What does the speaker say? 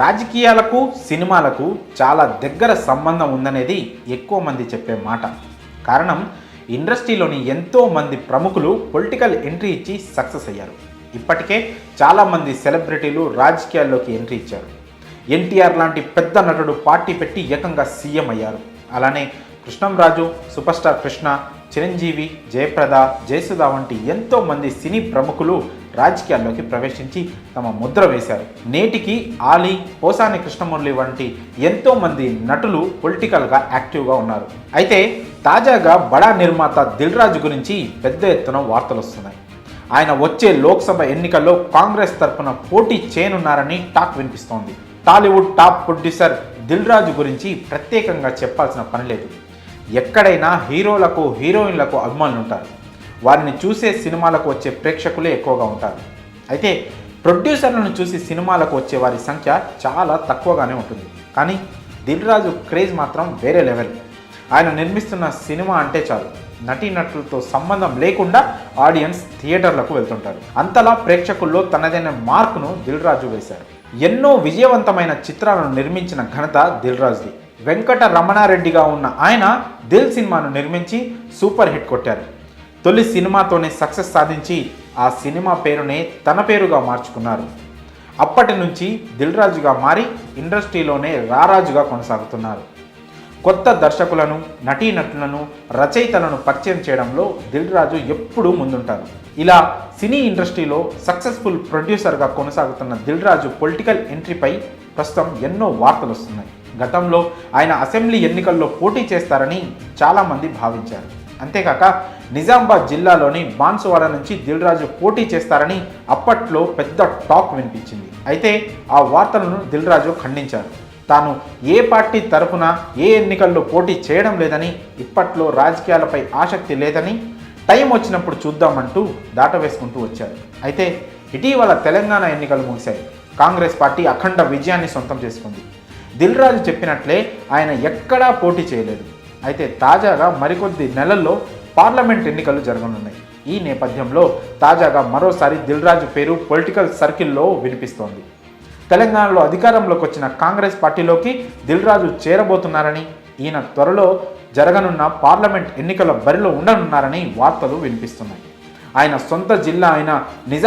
రాజకీయాలకు సినిమాలకు చాలా దగ్గర సంబంధం ఉందనేది ఎక్కువ మంది చెప్పే మాట. కారణం ఇండస్ట్రీలోని ఎంతో మంది ప్రముఖులు పొలిటికల్ ఎంట్రీ ఇచ్చి సక్సెస్ అయ్యారు. ఇప్పటికే చాలామంది సెలబ్రిటీలు రాజకీయాల్లోకి ఎంట్రీ ఇచ్చారు. ఎన్టీఆర్ లాంటి పెద్ద నటుడు పార్టీ పెట్టి ఏకంగా సీఎం అయ్యారు. అలానే కృష్ణంరాజు సూపర్ స్టార్ కృష్ణ చిరంజీవి జయప్రద జయసుధ వంటి ఎంతోమంది సినీ ప్రముఖులు రాజకీయాల్లోకి ప్రవేశించి తమ ముద్ర వేశారు. నేటికి ఆలీ పోసాని కృష్ణమురళి వంటి ఎంతోమంది నటులు పొలిటికల్గా యాక్టివ్గా ఉన్నారు. అయితే తాజాగా బడా నిర్మాత దిల్ రాజు గురించి పెద్ద ఎత్తున వార్తలు వస్తున్నాయి. ఆయన వచ్చే లోక్సభ ఎన్నికల్లో కాంగ్రెస్ తరఫున పోటీ చేయనున్నారని టాక్ వినిపిస్తోంది. Tollywood top producer Dil Raju గురించి ప్రత్యేకంగా చెప్పాల్సిన పని లేదు. ఎక్కడైనా హీరోలకు హీరోయిన్లకు అభిమానులు ఉంటారు వారిని చూసే సినిమాలకు వచ్చే ప్రేక్షకులే ఎక్కువగా ఉంటారు. అయితే ప్రొడ్యూసర్లను చూసి సినిమాలకు వచ్చే వారి సంఖ్య చాలా తక్కువగానే ఉంటుంది. కానీ దిల్ రాజు క్రేజ్ మాత్రం వేరే లెవెల్. ఆయన నిర్మిస్తున్న సినిమా అంటే చాలు. నటీనటులతో సంబంధం లేకుండా ఆడియన్స్ థియేటర్లకు వెళ్తుంటారు. అంతలా ప్రేక్షకుల్లో తనదైన మార్కును దిల్ రాజు వేశారు. ఎన్నో విజయవంతమైన చిత్రాలను నిర్మించిన ఘనత దిల్ రాజుది వెంకట రమణారెడ్డిగా ఉన్న ఆయన దిల్ సినిమాను నిర్మించి సూపర్ హిట్ కొట్టారు. తొలి సినిమాతోనే సక్సెస్ సాధించి ఆ సినిమా పేరునే తన పేరుగా మార్చుకున్నారు. అప్పటి నుంచి దిల్ రాజుగా మారి ఇండస్ట్రీలోనే రారాజుగా కొనసాగుతున్నారు. కొత్త దర్శకులను నటీనటులను రచయితలను పరిచయం చేయడంలో దిల్ రాజు ఎప్పుడూ ముందుంటారు. ఇలా సినీ ఇండస్ట్రీలో సక్సెస్ఫుల్ ప్రొడ్యూసర్గా కొనసాగుతున్న దిల్ రాజు పొలిటికల్ ఎంట్రీపై ప్రస్తుతం ఎన్నో వార్తలు వస్తున్నాయి గతంలో ఆయన అసెంబ్లీ ఎన్నికల్లో పోటీ చేస్తారని చాలామంది భావించారు. అంతేకాక నిజామాబాద్ జిల్లాలోని బాన్సువాడ నుంచి దిల్ రాజు పోటీ చేస్తారని అప్పట్లో పెద్ద టాక్ వినిపించింది. అయితే ఆ వార్తలను దిల్ రాజు ఖండించారు. తాను ఏ పార్టీ తరఫున ఏ ఎన్నికల్లో పోటీ చేయడం లేదని ఇప్పట్లో రాజకీయాలపై ఆసక్తి లేదని టైం వచ్చినప్పుడు చూద్దామంటూ దాటవేసుకుంటూ వచ్చారు. అయితే ఇటీవల తెలంగాణ ఎన్నికలు ముగిశాయి. కాంగ్రెస్ పార్టీ అఖండ విజయాన్ని సొంతం చేసుకుంది. దిల్ రాజు చెప్పినట్లే ఆయన ఎక్కడా పోటీ చేయలేదు. అయితే తాజాగా మరికొద్ది నెలల్లో పార్లమెంట్ ఎన్నికలు జరగనున్నాయి. ఈ నేపథ్యంలో తాజాగా మరోసారి దిల్ రాజు పేరు పొలిటికల్ సర్కిల్లో వినిపిస్తోంది. తెలంగాణలో అధికారంలోకి వచ్చిన కాంగ్రెస్ పార్టీలోకి దిల్ రాజు చేరబోతున్నారని ఈయన త్వరలో జరగనున్న పార్లమెంట్ ఎన్నికల బరిలో ఉండనున్నారని వార్తలు వినిపిస్తున్నాయి. ఆయన సొంత జిల్లా అయిన నిజాం